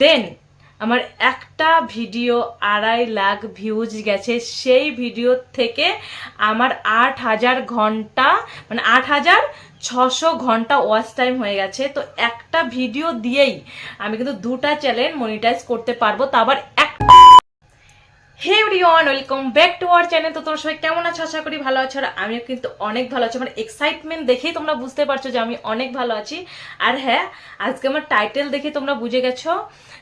দেন আমার একটা ভিডিও আড়াই লাখ ভিউজ গেছে। সেই ভিডিও থেকে আমার আট হাজার ঘণ্টা মানে আট হাজার ছশো ঘণ্টা ওয়াচ টাইম হয়ে গেছে। তো একটা ভিডিও দিয়েই আমি কিন্তু দুটা চ্যানেল মনিটাইজ করতে পারব। তা আবার এক hey everyone welcome back to our channel তো তোমরা সবাই কেমন আছো? আশা করি ভালো আছো আর আমিও কিন্তু অনেক ভালো আছি। মানে এক্সাইটমেন্ট দেখেই তোমরা বুঝতে পারছ যে আমি অনেক ভালো আছি। আর হ্যাঁ আজকে আমার টাইটেল দেখে তোমরা বুঝে গেছো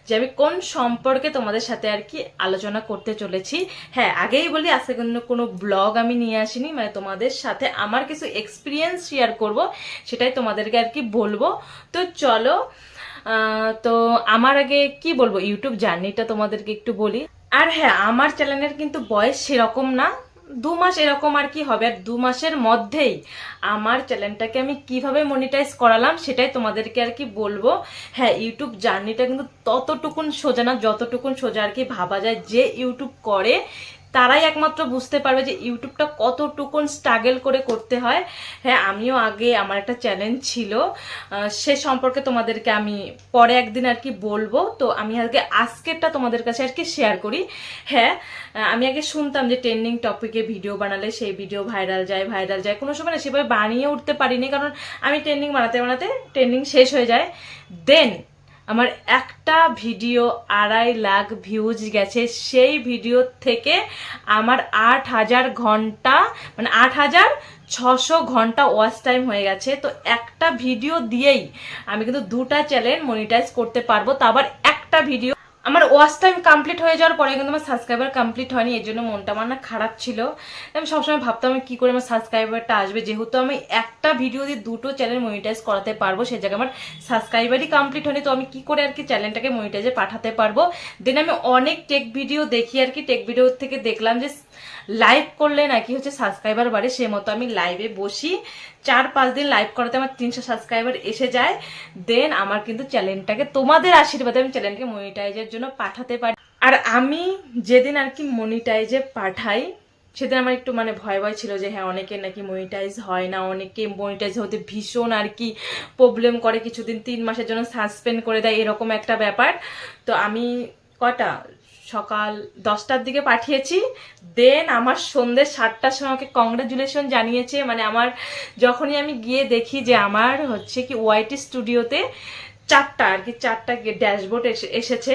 যে আমি কোন সম্পর্কে তোমাদের সাথে আর কি আলোচনা করতে চলেছি। হ্যাঁ আগেই বলি, আজকে কিন্তু কোনো ব্লগ আমি নিয়ে আসিনি। মানে তোমাদের সাথে আমার কিছু এক্সপিরিয়েন্স শেয়ার করব, সেটাই তোমাদেরকে আর কি বলব। তো চলো তো আমার আগে কি বলব? ইউটিউব জার্নিটা তোমাদেরকে একটু বলি। আর হ্যাঁ আমার চ্যানেলের কিন্তু বয়স সেরকম না। দু মাস এরকম আর কি হবে। আর দু মাসের মধ্যেই আমার চ্যানেলটাকে আমি কীভাবে মনিটাইজ করালাম সেটাই তোমাদেরকে আর কি বলব। হ্যাঁ ইউটিউব জার্নিটা কিন্তু ততটুকুন সোজা না, যতটুকুন সোজা আর কি ভাবা যায় যে ইউটিউব করে তারাই একমাত্র বুঝতে পারবে যে ইউটিউবটা কতটুকুন স্ট্রাগল করে করতে হয়। হ্যাঁ আমিও আগে আমার একটা চ্যালেঞ্জ ছিল। সে সম্পর্কে তোমাদেরকে আমি পরে একদিন আর কি বলব। তো আমি আজকে আজকেরটা তোমাদের কাছে আর কি শেয়ার করি। হ্যাঁ আমি আগে শুনতাম যে ট্রেন্ডিং টপিকে ভিডিও বানালে সেই ভিডিও ভাইরাল যায় ভাইরাল যায়। কোনো সময় না সেভাবে বানিয়ে উঠতে পারিনি কারণ আমি ট্রেন্ডিং বানাতে বানাতে ট্রেন্ডিং শেষ হয়ে যায়। দেন আমার একটা ভিডিও আড়াই লাখ ভিউজ গেছে। সেই ভিডিও থেকে আমার আট হাজার ঘণ্টা মানে আট হাজার ছশো ঘণ্টা ওয়াচ টাইম হয়ে গেছে। তো একটা ভিডিও দিয়েই আমি কিন্তু দুটা চ্যানেল মনিটাইজ করতে পারব। তো আবার একটা ভিডিও আমার ওয়াচ টাইম কমপ্লিট হয়ে যাওয়ার পরে কিন্তু আমার সাবস্ক্রাইবার কমপ্লিট হয়নি, এর জন্য মনটা আমার না খারাপ ছিল। আমি সবসময় ভাবতাম আমি কী করে আমার সাবস্ক্রাইবারটা আসবে, যেহেতু আমি একটা ভিডিও দিয়ে দুটো চ্যানেল মনিটাইজ করাতে পারব, সে জায়গায় আমার সাবস্ক্রাইবারই কমপ্লিট হয়নি, তো আমি কি করে আর কি চ্যানেলটাকে মনিটাইজে পাঠাতে পারব? দেন আমি অনেক টেক ভিডিও দেখি আর কি টেক ভিডিও থেকে দেখলাম যে লাইভ করলে নাকি হচ্ছে সাবস্ক্রাইবার বাড়ে, সে মতো আমি লাইভে বসি। চার, পাঁচ দিন লাইভ করাতে আমার তিনশো সাবস্ক্রাইবার এসে যায়। দেন আমার কিন্তু চ্যানেলটাকে তোমাদের আশীর্বাদে আমি চ্যানেলকে মনিটাইজের জন্য পাঠাতে পারি। আর আমি যেদিন আর কি মনিটাইজে পাঠাই, সেদিন আমার একটু মানে ভয় ভয় ছিল যে হ্যাঁ অনেকে নাকি মনিটাইজ হয় না, অনেকে মনিটাইজ হতে ভীষণ আর কি প্রবলেম করে। কিছুদিন তিন মাসের জন্য সাসপেন্ড করে দেয়, এরকম একটা ব্যাপার। তো আমি কটা? সকাল দশটার দিকে পাঠিয়েছি। দেন আমার সন্ধ্যে সাতটার সময় আমাকে কংগ্রাচুলেশন জানিয়েছে। মানে আমার যখনই আমি গিয়ে দেখি যে আমার হচ্ছে কি ওয়াইটি স্টুডিওতে চারটা আর কি, চারটা ড্যাশবোর্ড এসেছে।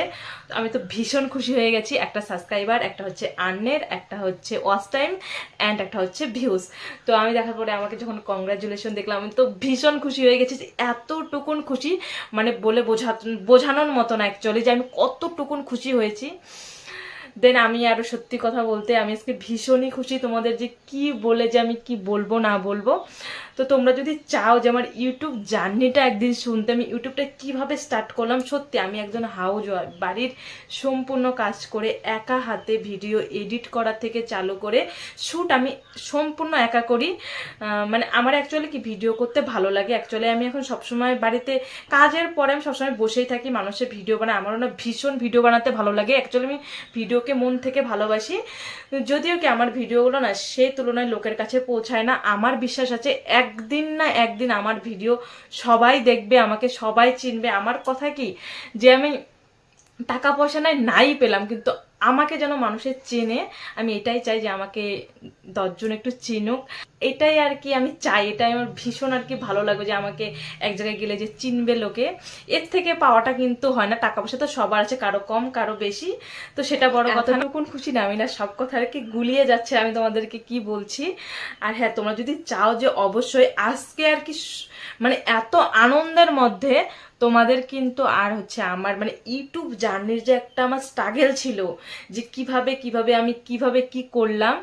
আমি তো ভীষণ খুশি হয়ে গেছি। একটা সাবস্ক্রাইবার একটা হচ্ছে আর্নের একটা হচ্ছে ওয়াচ টাইম অ্যান্ড একটা হচ্ছে ভিউজ তো আমি দেখার পরে আমাকে যখন কংগ্রাচুলেশন দেখলাম, আমি তো ভীষণ খুশি হয়ে গেছি এতটুকুন খুশি মানে বলে বোঝা, বোঝানোর মতো না অ্যাকচুয়ালি যে আমি কতটুকুন খুশি হয়েছি। দেন আমি আরও সত্যি কথা বলতে, আমি আজকে ভীষণই খুশি তোমাদের যে কি বলে যে আমি কি বলব না বলব। তো তোমরা যদি চাও যে আমার ইউটিউব জার্নিটা একদিন শুনতে, আমি ইউটিউবটা কীভাবে স্টার্ট করলাম, সত্যি আমি একজন হাউজ বাড়ির সম্পূর্ণ কাজ করে একা হাতে ভিডিও এডিট করা থেকে চালু করে শ্যুট আমি সম্পূর্ণ একা করি। মানে আমার অ্যাকচুয়ালি কি ভিডিও করতে ভালো লাগে। অ্যাকচুয়ালি আমি এখন সবসময় বাড়িতে কাজের পরে আমি সবসময় বসেই থাকি, মানুষের ভিডিও বানায়। আমারও না ভীষণ ভিডিও বানাতে ভালো লাগে। অ্যাকচুয়ালি আমি ভিডিওকে মন থেকে ভালোবাসি। যদিও কি আমার ভিডিওগুলো না সেই তুলনায় লোকের কাছে পৌঁছায় না। আমার বিশ্বাস আছে একদিন না একদিন আমার ভিডিও সবাই দেখবে, আমাকে সবাই চিনবে। আমার কথা কি? যে আমি টাকা পয়সা নাই নাই পেলাম। কিন্তু আমাকে যেন মানুষের চেনে, আমি এটাই চাই যে আমাকে দশজন একটু চিনুক। এটাই আর কি আমি চাই, এটাই আমার ভীষণ আর কি ভালো লাগবে যে আমাকে এক জায়গায় গেলে যে চিনবে লোকে। এর থেকে পাওয়াটা কিন্তু হয় না, টাকা পয়সা তো সবার আছে, কারও কম, কারও বেশি। তো সেটা বড় কথা না। কোন খুশি না, আমি না সব কথা আর কি গুলিয়ে যাচ্ছে, আমি তোমাদেরকে কি বলছি। আর হ্যাঁ তোমরা যদি চাও যে অবশ্যই আজকে আর কি মানে এত আনন্দের মধ্যে তোমাদের কিন্তু আর হচ্ছে আমার মানে ইউটিউব জার্নির যে একটা আমার স্ট্রাগেল ছিল, যে কীভাবে কীভাবে আমি, কীভাবে কি করলাম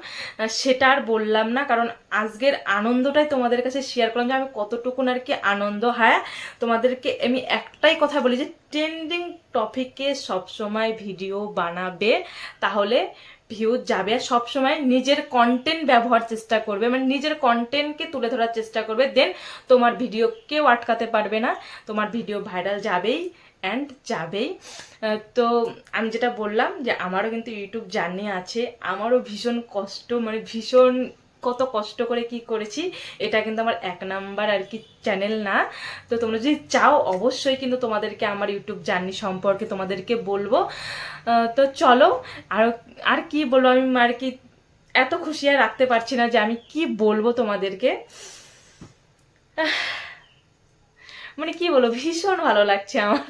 সেটা আর বললাম না। কারণ আজকের আনন্দটাই তোমাদের কাছে শেয়ার করলাম যে আমি কতটুকুন আর কি আনন্দ হ্যাঁ? তোমাদেরকে আমি একটাই কথা বলি যে ট্রেন্ডিং টপিকে সবসময় ভিডিও বানাবে, তাহলে ভিউ যাবে। আর সবসময় নিজের কন্টেন্ট ব্যবহার চেষ্টা করবে মানে নিজের কন্টেন্টকে তুলে ধরার চেষ্টা করবে। দেন তোমার ভিডিও কেউ আটকাতে পারবে না, তোমার ভিডিও ভাইরাল যাবেই অ্যান্ড যাবেই। তো আমি যেটা বললাম যে আমারও কিন্তু ইউটিউব জার্নি আছে, আমারও ভীষণ কষ্ট মানে ভীষণ কত কষ্ট করে কি করেছি এটা কিন্তু আমার এক নাম্বার আর কি চ্যানেল না। তো তোমরা যদি চাও অবশ্যই কিন্তু তোমাদেরকে আমার ইউটিউব জার্নি সম্পর্কে তোমাদেরকে বলব। তো চলো আর আর কি বলব আমি আর কি এত খুশি আর রাখতে পারছি না যে আমি কি বলব তোমাদেরকে। মানে কি বলব ভীষণ ভালো লাগছে আমার।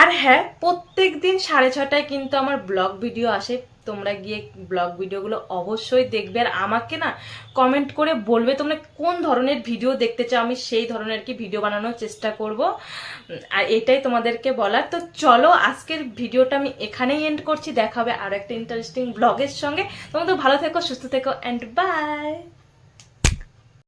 আর হ্যাঁ প্রত্যেক দিন সাড়ে ছটায় কিন্তু আমার ব্লগ ভিডিও আসে। তোমরা গিয়ে ব্লগ ভিডিওগুলো অবশ্যই দেখবে। আর আমাকে না কমেন্ট করে বলবে তোমরা কোন ধরনের ভিডিও দেখতে চাও, আমি সেই ধরনের কি ভিডিও বানানোর চেষ্টা করব। আর এটাই তোমাদেরকে বলার। তো চলো, আজকের ভিডিওটা আমি এখানেই এন্ড করছি। দেখাবে আর একটা ইন্টারেস্টিং ব্লগের সঙ্গে। তোমরা তো ভালো থেকো, সুস্থ থেকো অ্যান্ড বাই